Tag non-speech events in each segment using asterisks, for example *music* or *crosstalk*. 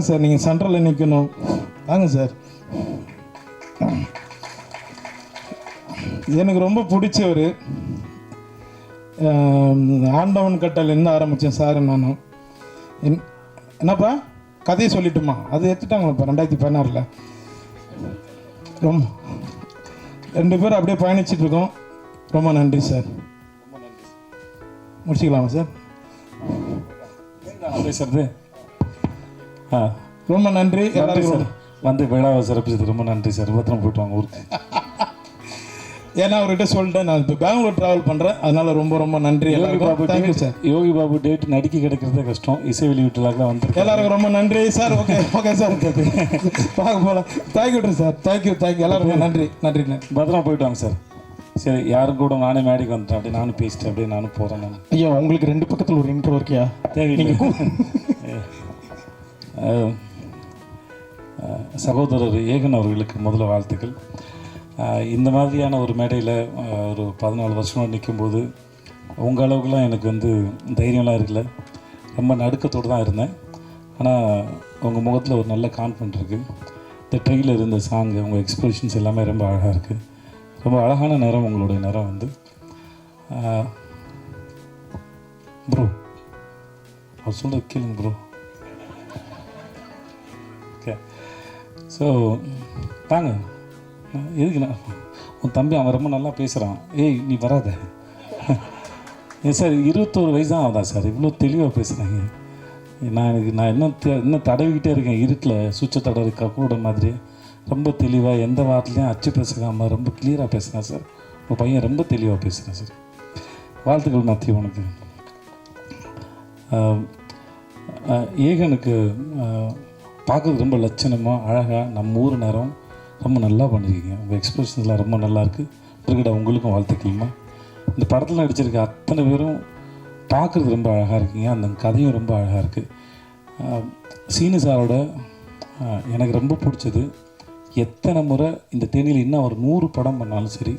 வாங்க சார் நீங்கள் சென்ட்ரலில் நிற்கணும் வாங்க சார். எனக்கு ரொம்ப பிடிச்சவர் ஆண்டவன் கட்டலேருந்து ஆரம்பித்தேன் சார் நானும் என்- என்னப்பா? கதையை சொல்லிட்டுமா? அது எடுத்துட்டாங்களப்பா ரெண்டாயிரத்தி பதினாறில்? ரொம்ப ரெண்டு பேரும் அப்படியே பயணிச்சிட்டு இருக்கோம். ரொம்ப நன்றி சார். முடிச்சுக்கலாமா சார்? நான் பேசுறது? ரொம்ப நன்றி. நன்றி எல்லாருக்கும் சார். வந்து விழாவை சிறப்பிச்சது ரொம்ப நன்றி சார். பத்திரம் போயிட்டு வாங்க ஊருக்கு. *laughs* ஏன்னா அவர்கிட்ட சொல்லிட்டேன். நான் இப்போ பெங்களூர் ட்ராவல் பண்ணுறேன் அதனால ரொம்ப ரொம்ப நன்றி யோகி பாபு எல்லாருக்கும் thank you sir Yogi Babu date நடிக்க கிடைக்கிறதே கஷ்டம். இசை வெளியீட்டுலாக்கெல்லாம் வந்து எல்லாருக்கும் ரொம்ப நன்றி சார். Okay okay sir. பார்க்க போகலாம் தேங்க்யூ சார் தேங்க்யூ தேங்க்யூ எல்லாருக்கும் நன்றி நன்றி பத்திரமா போயிட்டு வாங்க சார். சரி யாரும் கூட நானே மேடைக்கு வந்துட்டேன். அப்படியே நானும் பேசிட்டேன். அப்படியே நானும் போகிறேன் நான். ஐயா உங்களுக்கு ரெண்டு பக்கத்தில் ஒரு இன்ட்ரோ இருக்கியா? அஹ், சகோதரர் ஏகன் அவர்களுக்கு முதல்ல வாழ்த்துக்கள். இந்த மாதிரியான ஒரு மேடையில் ஒரு பதினாலு வருஷமாக நிற்கும்போது உங்கள் அளவுக்குலாம் எனக்கு வந்து தைரியம்லாம் இருக்கல. ரொம்ப நடுக்கத்தோடு தான் இருந்தேன். ஆனால் உங்கள் முகத்தில் ஒரு நல்ல கான்ஃபிடென்ட் இருக்குது இந்த ட்ரெயினில் இருந்த சாங்கு உங்கள் எக்ஸ்பிரஷன்ஸ் எல்லாமே ரொம்ப அழகாக இருக்குது ரொம்ப அழகான நேரம் உங்களுடைய நேரம் வந்து. ப்ரோ அவர் சொல்கிறது கேளுங்க ப்ரோ ஸோ தாங்க எதுக்கு நான் உன் தம்பி அவன் ரொம்ப நல்லா பேசுகிறான் ஏய் நீ வராத. ஏன் சார் இருபத்தோரு வயசு தான் ஆகுதா சார்? இவ்வளோ தெளிவாக பேசுகிறாங்க நான் எனக்கு நான் இன்னும் இன்னும் தடவிக்கிட்டே இருக்கேன் இருட்டில் சுவிட்சை தடவி கூட மாதிரி. ரொம்ப தெளிவாக எந்த வார்த்தையும் அச்சு பேசுகாமல் ரொம்ப கிளியராக பேசுகிறேன் சார். உங்கள் பையன் ரொம்ப தெளிவாக பேசுகிறேன் சார். வாழ்த்துக்கள் மத்திய உனக்கு. ஏகனுக்கு பார்க்குறது ரொம்ப லட்சணமாக அழகாக நம்ம ஊர் நேரம் ரொம்ப நல்லா பண்ணியிருக்கீங்க. உங்கள் எக்ஸ்பிரஷன்ஸ்லாம் ரொம்ப நல்லா இருக்குது உங்களுக்கும் வாழ்த்துக்கள்மா. இந்த படத்தில் நடிச்சிருக்க அத்தனை பேரும் பார்க்குறது ரொம்ப அழகாக இருக்கீங்க. அந்த கதையும் ரொம்ப அழகாக இருக்குது சீனு சாரோட எனக்கு ரொம்ப பிடிச்சது எத்தனை முறை இந்த தேனியில் இன்னும் அவர் நூறு படம் பண்ணாலும் சரி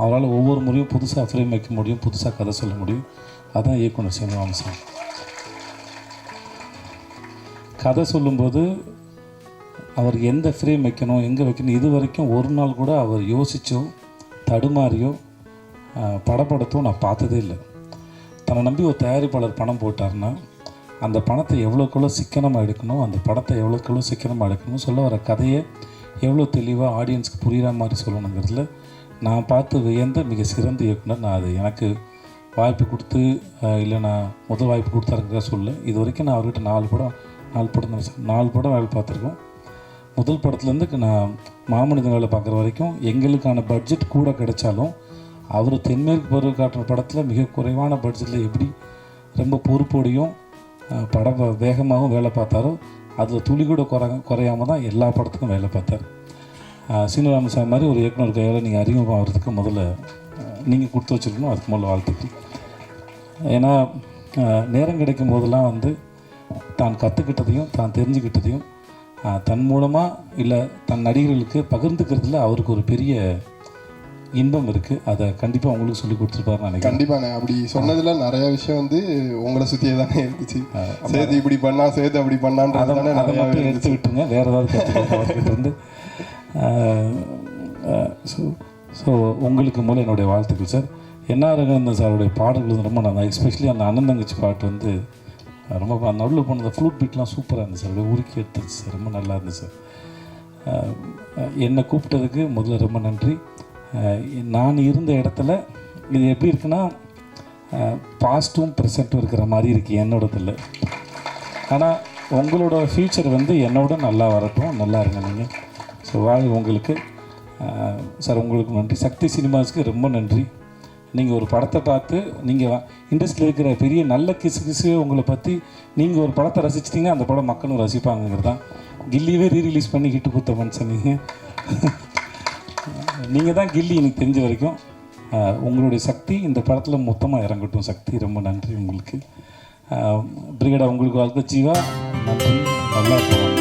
அவரால் ஒவ்வொரு முறையும் புதுசாக ஃப்ரேம் வைக்க முடியும் புதுசாக கதை சொல்ல முடியும். அதான் இயக்குனர் சீனிவாசன் கதை சொல்லும்போது அவர் எந்த ஃப்ரேம் வைக்கணும் எங்கே வைக்கணும் இது வரைக்கும் ஒரு நாள் கூட அவர் யோசித்தோ தடுமாறியோ ஆஹ், படப்படத்தோ நான் பார்த்ததே இல்லை. தன்னை நம்பி ஒரு தயாரிப்பாளர் பணம் போட்டார்னா அந்த பணத்தை எவ்வளோக்கெவ்வளோ சிக்கனமாக எடுக்கணும் அந்த படத்தை எவ்வளோக்குள்ளோ சிக்கனமாக எடுக்கணும் சொல்ல வர கதையை எவ்வளோ தெளிவாக ஆடியன்ஸ்க்கு புரிகிற மாதிரி சொல்லணுங்கிறதுல நான் பார்த்து வியந்த மிக சிறந்த இயக்குனர் நான் அது. எனக்கு வாய்ப்பு கொடுத்து இல்லை நான் முதல் வாய்ப்பு கொடுத்தாருங்க சொல்ல இது வரைக்கும் நான் அவர்கிட்ட நாலு படம் நாலு படம் தான் சார். நாலு படம் வேலை பார்த்துருக்கோம். முதல் படத்துலேருந்து நான் மாமனிதன் வேலை பார்க்குற வரைக்கும் எங்களுக்கான பட்ஜெட் கூட கிடைச்சாலும் அவர் தென்மேற்கு பருவ காட்டுற படத்தில் மிக குறைவான பட்ஜெட்டில் எப்படி ரொம்ப பொறுப்போடையும் படம் வேகமாகவும் வேலை பார்த்தாரோ அதில் துளி கூட குறை குறையாம தான் எல்லா படத்துக்கும் வேலை பார்த்தார். அஹ், மாதிரி ஒரு இயக்குனர் கையால் நீங்கள் அறிமுகமாகிறதுக்கு முதல்ல நீங்கள் கொடுத்து வச்சுருக்கணும். அதுக்கு முதல்ல வாழ்த்துக்கள். ஏன்னா நேரம் கிடைக்கும் போதெல்லாம் வந்து தான் கற்றுக்கிட்டதையும் தான் தெரிஞ்சுக்கிட்டதையும் தன் மூலமாக இல்லை தன் நடிகர்களுக்கு பகிர்ந்துக்கிறதுல அவருக்கு ஒரு பெரிய இன்பம் இருக்குது அதை கண்டிப்பாக உங்களுக்கு சொல்லி கொடுத்துருப்பாரு நினைக்கிறேன். கண்டிப்பாண்ணே அப்படி சொன்னதுல நிறைய விஷயம் வந்து உங்களை சுத்தியே தானே இருந்துச்சு. சேது இப்படி பண்ணா சேது அப்படி பண்ணான்றது அதை மட்டும் எடுத்து விட்டுருங்க. வேறு ஏதாவது இருந்து. ஸோ ஸோ உங்களுக்கு மூலம் என்னுடைய வாழ்த்துக்கள் சார் என்ஆர் ரங்கநாதன் சாருடைய பாடல்கள் வந்து ரொம்ப நல்லா. எஸ்பெஷலி அந்த அண்ணன் தங்கச்சி பாட்டு வந்து ரொம்ப நடுவில் போனது ஃப்ளூட் பீட்லாம் சூப்பராக இருந்துச்சு சார். அப்படியே உருக்கி எடுத்துருச்சு சார். ரொம்ப நல்லா இருந்துச்சு சார். என்னை கூப்பிட்டதுக்கு முதல்ல ரொம்ப நன்றி. நான் இருந்த இடத்துல இது எப்படி இருக்குன்னா பாஸ்ட்டும் ப்ரெசண்ட்டும் இருக்கிற மாதிரி இருக்குது என்னோடதில். ஆனால் உங்களோட ஃப்யூச்சர் வந்து என்னோட நல்லா வரட்டும் நல்லா இருங்க நீங்கள் ஸோ வாழ் உங்களுக்கு. சார் உங்களுக்கு நன்றி. சக்தி சினிமாஸ்க்கு ரொம்ப நன்றி. நீங்கள் ஒரு படத்தை பார்த்து நீங்கள் இண்டஸ்ட்ரியில் இருக்கிற பெரிய நல்ல கிசு கிசு உங்களை பற்றி நீங்கள் ஒரு படத்தை ரசிச்சிட்டிங்கன்னா அந்த படம் மக்களும் ரசிப்பாங்கங்கிறது தான். கில்லியவே ரீ ரிலீஸ் பண்ணி ஹிட்டு கொடுத்த மனுஷன் *laughs* நீங்கள் நீங்கள் தான் கில்லி எனக்கு தெரிஞ்ச வரைக்கும். உங்களுடைய சக்தி இந்த படத்தில் மொத்தமாக இறங்கட்டும். சக்தி ரொம்ப நன்றி உங்களுக்கு. பிரிகேடா உங்களுக்கு வாழ்த்து ஜீவா. நன்றி. நல்லா போகணும்